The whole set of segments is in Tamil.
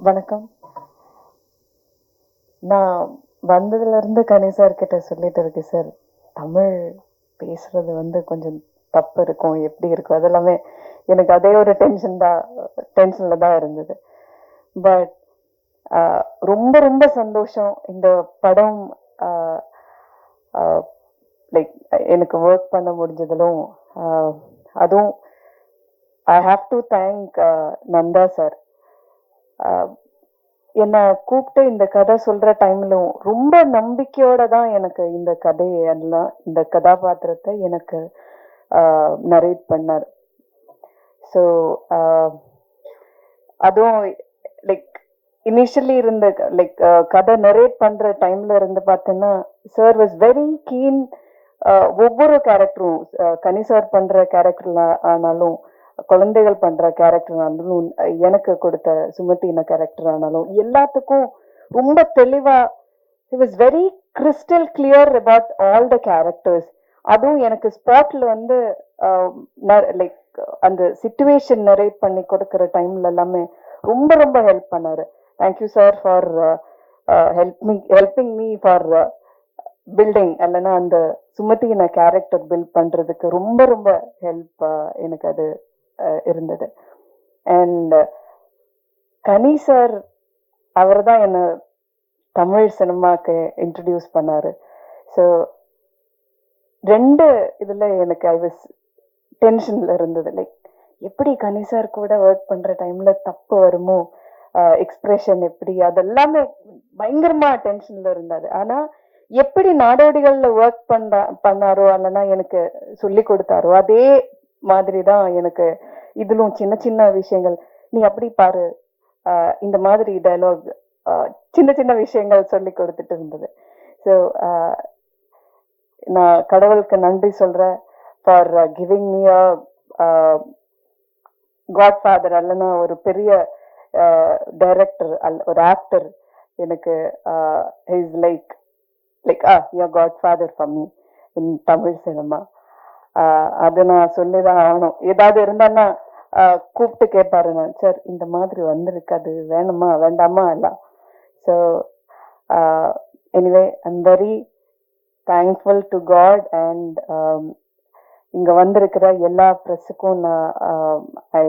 வணக்கம். நான் வந்ததுல இருந்து கணேஷ் சார் கிட்ட சொல்லிட்டு இருக்கேன் சார் தமிழ் பேசுறது வந்து கொஞ்சம் தப்பு இருக்கும் எப்படி இருக்கும் அதெல்லாமே எனக்கு அதே ஒரு டென்ஷன் தான் டென்ஷன்ல தான் இருந்தது. பட் ரொம்ப ரொம்ப சந்தோஷம். இந்த படம் லைக் எனக்கு ஒர்க் பண்ண முடிஞ்சதிலும் அதுவும் I have to thank Nanda sir என்னை கூப்பிட்டு இந்த கதை சொல்ற டைம்லும் ரொம்ப நம்பிக்கையோட தான் எனக்கு இந்த கதையை எல்லாம் இந்த கதாபாத்திரத்தை எனக்கு நரேட் பண்ணார். ஸோ அதுவும் லைக் இனிஷியலி இருந்த லைக் கதை நரேட் பண்ணுற டைம்ல இருந்து பார்த்தீங்கன்னா சார் வாஸ் வெரி கீன் ஒவ்வொரு கேரக்டரும் கனி சார் பண்ணுற கேரக்டர்ல ஆனாலும் குழந்தைகள் பண்ற கேரக்டர் ஆனாலும் எனக்கு கொடுத்த சுமத்தின கேரக்டர் ஆனாலும் எல்லாத்துக்கும் ரொம்ப தெளிவா it was very crystal clear about all the characters அதுவும் எனக்கு ஸ்பாட்ல வந்து um, லைக் அந்த சுச்சுவேஷன் நரேட் பண்ணி கொடுக்குற டைம்ல எல்லாமே ரொம்ப ரொம்ப ஹெல்ப் பண்ணாரு. Thank you sir for help me helping me for building இல்லைன்னா அந்த சுமத்தின கேரக்டர் பில்ட் பண்றதுக்கு ரொம்ப ரொம்ப ஹெல்ப் uh, எனக்கு அது இருந்தது. அண்ட் கனி சார் அவர் தான் என்ன தமிழ் சினிமாக்கு இன்ட்ரடியூஸ் பண்ணார். ஸோ ரெண்டு இதில் எனக்கு ஐ வாஸ் டென்ஷனில் இருந்தது. லைக் எப்படி கனி சார் கூட ஒர்க் பண்ணுற டைமில் தப்பு வருமோ? எக்ஸ்பிரஷன் எப்படி? அதெல்லாமே பயங்கரமாக டென்ஷனில் இருந்தது ஆனால் எப்படி நாடோடிகளில் ஒர்க் பண்ண பண்ணாரோ அல்லனா எனக்கு சொல்லி கொடுத்தாரோ அதே மாதிரி தான் எனக்கு இதிலும் சின்ன சின்ன விஷயங்கள். நீ அப்படி பாரு. இந்த மாதிரி டயலாக் சின்ன சின்ன விஷயங்கள் சொல்லி கொடுத்துட்டு இருந்தது. ஸோ நான் கடவுளுக்கு நன்றி சொல்கிறேன் for giving me God father அல்லனா ஒரு பெரிய டைரக்டர் அல் ஒரு ஆக்டர் எனக்கு is like like a you godfather for me in Tamil cinema அதை நான் சொல்லி தான் ஆகணும். ஏதாவது இருந்தான்னா கூப்பிட்டு கேட்பாரு நான். சார் இந்த மாதிரி வந்திருக்கு. அது வேணுமா? வேண்டாமா? எல்லாம். So anyway I'm very thankful to god and இங்கே வந்திருக்கிற எல்லா ப்ரெஸ்ஸுக்கும் நான் ஐ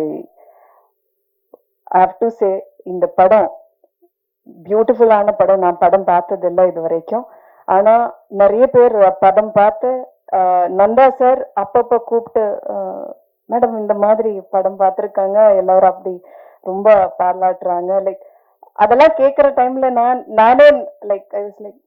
ஹாவ் டு சே இந்த படம் பியூட்டிஃபுல்லான படம். நான் படம் பார்த்ததில்லை இது வரைக்கும் ஆனால் நிறைய பேர் படம் பார்த்து நந்தா சார் அப்பப்போ கூப்பிட்டு மேடம் இந்த மாதிரி படம் பார்த்துருக்காங்க. எல்லாரும் அப்படி ரொம்ப பாராட்டுறாங்க. லைக் அதெல்லாம் கேட்குற டைம்ல நான் நானே லைக் ஐ வாஸ் லைக்